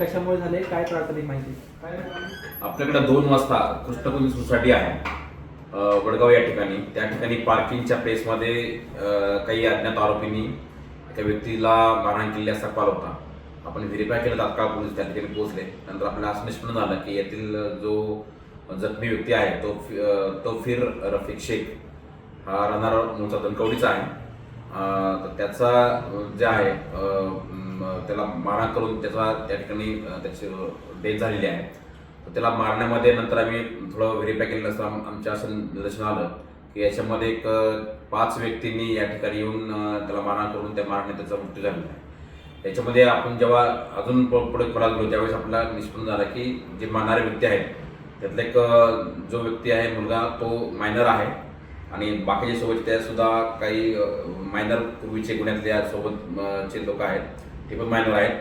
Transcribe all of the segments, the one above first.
कशामुळे झाले? काय प्राथमिक माहिती? आपल्याकडे दोन वाजता कृष्णकुंज सोसायटी आहे. वडगाव या ठिकाणी. त्या ठिकाणी पार्किंगच्या प्लेसमध्ये काही अज्ञात आरोपींनी एका व्यक्तीला मारहाण केली असा कॉल होता. आपण व्हेरीफाय केलं तात्काळ पोलीस त्या ठिकाणी पोहोचले. नंतर आपल्याला असं निष्पन्न झालं की यातील जो जखमी व्यक्ती आहे तो तो फिर रफिक शेख. हा राहणारा मूळचा दणकवडीचा आहे. तर त्याचा जे आहे त्याला मारा करून त्याचा त्या ठिकाणी त्याची डेथ झालेली आहे. तर त्याला मारण्यामध्ये नंतर आम्ही थोडं व्हेरीफाय केलं असता आमच्या असं निदर्शन आलं की याच्यामध्ये एक पाच व्यक्तींनी या ठिकाणी येऊन त्याला मारहाण करून त्या मारण्यात त्याचा मृत्यू झालेला आहे. याच्यामध्ये आपण जेव्हा अजून पुढे खोलात गेलो त्यावेळेस आपला निष्पन्न झाला की जे मारणारे व्यक्ती आहेत त्यातला एक जो व्यक्ती आहे मुलगा तो मायनर आहे. आणि बाकीच्या सोबत त्यासुद्धा काही मायनर पूर्वीचे गुन्ह्यातल्या सोबतचे लोक आहेत. ते पण मायनर आहेत.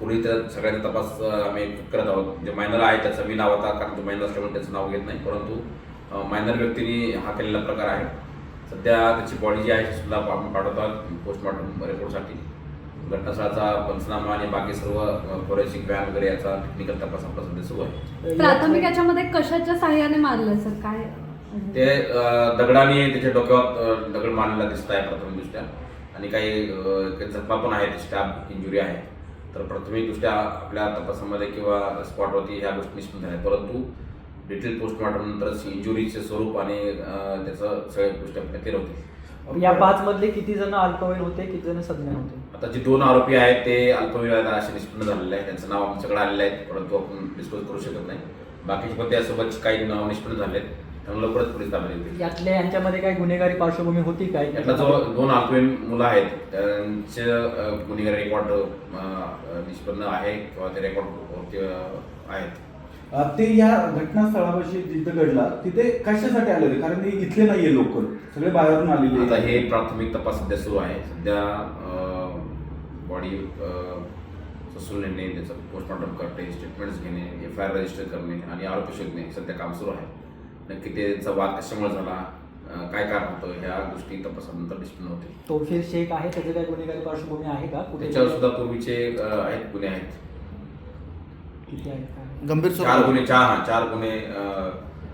पूर्वी त्या सगळ्यांचा तपास आम्ही करत आहोत. जे मायनर आहे त्याचं मी नाव आता कारण तो मायनर असल्यामुळे त्याचं नाव घेत नाही. परंतु मायनर व्यक्तीने हा केलेला प्रकार आहे. सध्या त्याची बॉडी जी आहे ती सुद्धा आपण पाठवतात पोस्टमॉर्टम रिपोर्टसाठी घटनास्थळाचा पंचनामा आणि बाकी सर्व फॉरेन्सिक व्हॅन वगैरे याचा टेक्निकल तपास आपला सध्या सुरू आहे. प्राथमिक याच्यामध्ये कशाच्या सहाय्याने मारलं सर? काय? ते दगडाने त्याच्या डोक्यावर दगड मारलेला दिसत आहे प्राथमिकदृष्ट्या आणि काही जखमा पण आहेत स्टॅब इंजुरी आहे तर प्राथमिकदृष्ट्या आपल्या तपासामध्ये किंवा स्पॉटवरती ह्या गोष्टी निष्पन्न झाल्या परंतु डिटेल पोस्टमॉर्टम नंतरच इंजुरीचे स्वरूप आणि त्याचं सगळ्या गोष्टी आपल्या क्लिअर होतील. या पाच मधले किती जण अल्पवयीन होते किती जण सज्ञ होते? आता जे दोन आरोपी आहेत ते अल्पवयीन असे निष्पन्न झालेले आहे त्यांचं नाव आमच्याकडे आलेलं आहे परंतु आपण डिस्क्लोज करू शकत नाही. बाकीचे पण त्यासोबत काही नाव निष्पन्न झाले आहेत त्यामुळे लवकरच पोलीस ताब्यात येतील यातल्या यांच्यामध्ये काही गुन्हेगारी पार्श्वभूमी होती काय? यातला जो दोन अल्पवयीन मुलं आहेत त्यांचे अ, गुन्हेगारी रेकॉर्ड अ, निष्पन्न आहे किंवा ते रेकॉर्ड आहेत. अ, ते या घटनास्थळापाशी जिथं घडला तिथे कशासाठी आले होते? कारण ते इथले नाहीये लोक. सगळे बाहेरून आलेले आता. हे प्राथमिक तपास सध्या सुरू आहे. सध्या बॉडी ससून नेणे त्याचं पोस्टमॉर्टम करणे स्टेटमेंट्स घेणे एफ आय आर रजिस्टर करणे आणि आरोपी शोधणे सध्या काम सुरू आहे. नक्की त्यांचा वाद कशामुळे झाला काय कारण होतं ह्या गोष्टी तपासानंतर निष्पन्न होतील. तोफीर शेख आहे त्याचे काही गुन्हेगारी पार्श्वभूमी आहे का? कुठे? त्याच्यावर सुद्धा पूर्वीचे आहेत गुन्हे आहेत. किती आहे काय गंभीर चार स्वरूप गुन्हे चार हा चार गुन्हे अ,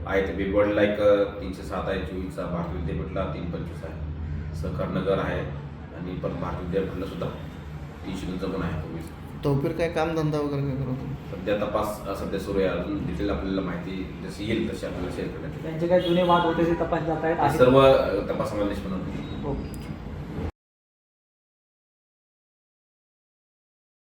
आहेत. बिबवडला एक अ, तीनशे सात आहे चोवीसचा भारत विद्यापीठला तीन पंचवीस आहे. सहकार नगर आहे आणि पण भारत विद्यापीठला सुद्धा तीनशे दोनचा गुन्हा आहे पूर्वीचा. तौफीर काय काम धंदा वगैरे काय करत होता? सध्या तपास अ, सध्या सुरू आहे अजून डिटेल आपल्याला माहिती जशी येईल तशी आपल्याला शेअर करण्यात येईल. त्यांचे काही जुने वाद होते ते तपास जात आहेत हे सर्व अ, तपासामध्ये निष्पन्न होतील ओके